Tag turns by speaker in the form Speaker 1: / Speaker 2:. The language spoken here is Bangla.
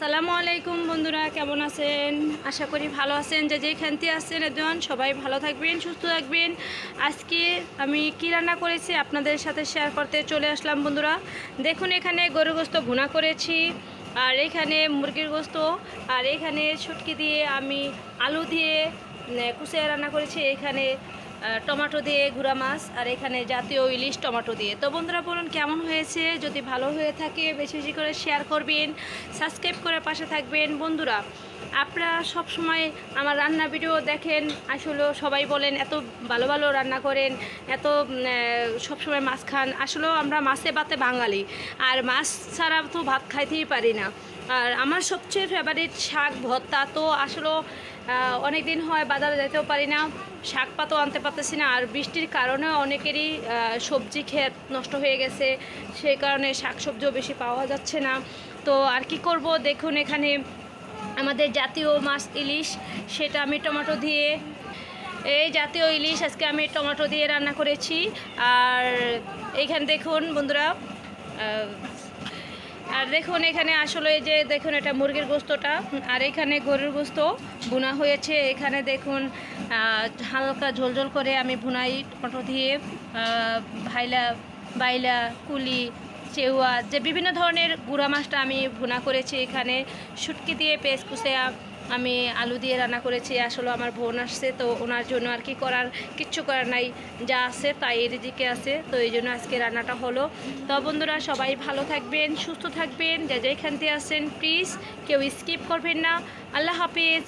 Speaker 1: সালামু আলাইকুম বন্ধুরা, কেমন আছেন? আশা করি ভালো আছেন। যে যেখানতে আছেন একজন, সবাই ভালো থাকবেন, সুস্থ থাকবেন। আজকে আমি কি রান্না করেছি আপনাদের সাথে শেয়ার করতে চলে আসলাম বন্ধুরা। দেখুন, এখানে গরু গোস্ত ভুনা করেছি, আর এখানে মুরগির গোস্ত, আর এখানে ছুটকি দিয়ে আমি আলু দিয়ে কুচিয়া রান্না করেছি। এখানে টমেটো দিয়ে গুঁড়া মাছ আর এখানে জাতীয় ইলিশ টমেটো দিয়ে। তো বন্ধুরা, বলুন কেমন হয়েছে? যদি ভালো হয়ে থাকে, বেশি বেশি করে শেয়ার করবেন সাবস্ক্রাইব করে পাশে থাকবেন। বন্ধুরা, আপনারা সব সময় আমার রান্না ভিডিও দেখেন। আসলে সবাই বলেন, এত ভালো ভালো রান্না করেন, এত সব সময় মাছ খান। আসলেও আমরা মাছে ভাতে বাঙালি। আর মাছ ছাড়া তো ভাত খাইতেই পারি না। আর আমার সবচেয়ে ফেভারিট শাক ভর্তা তো আসলেও অনেক দিন হয় বাজারে যেতেও পারি না, শাক পাতো আনতে পারতেছি না। আর বৃষ্টির কারণে অনেকেরই সবজি ক্ষেত নষ্ট হয়ে গেছে সেই কারণে শাক সবজিও বেশি পাওয়া যাচ্ছে না। তো আর কি করব? দেখুন এখানে আমাদের জাতীয় মাছ ইলিশ, সেটা আমি টমেটো দিয়ে, এই জাতীয় ইলিশ আজকে আমি টমেটো দিয়ে রান্না করেছি। আর এইখানে দেখুন বন্ধুরা আর দেখুন, এখানে আসলে এই যে দেখুন এটা মুরগির গোস্তটা। আর এখানে গরুর গোস্ত বোনা হয়েছে। এখানে দেখুন হালকা ঝোলঝোল করে আমি ভুনাই, টমেটো দিয়ে ভাইলা, বাইলা, কুলি চেউয়া যে বিভিন্ন ধরনের গুঁড়া মাছটা আমি ভুনা করেছি এখানে। শুটকি দিয়ে পেস্ট কুচিয়া আমি আলু দিয়ে রান্না করেছি, আসলে আমার বোন আসছে, তো ওনার জন্য আর কি করার কিচ্ছু করার নাই, যা আছে তাই এর দিকে আছে, তো এই জন্য আজকে রান্নাটা হলো। তো বন্ধুরা, সবাই ভালো থাকবেন, সুস্থ থাকবেন, যা যেখান থেকে আসেন প্লিজ কেউ স্কিপ করবেন না। আল্লাহ হাফিজ।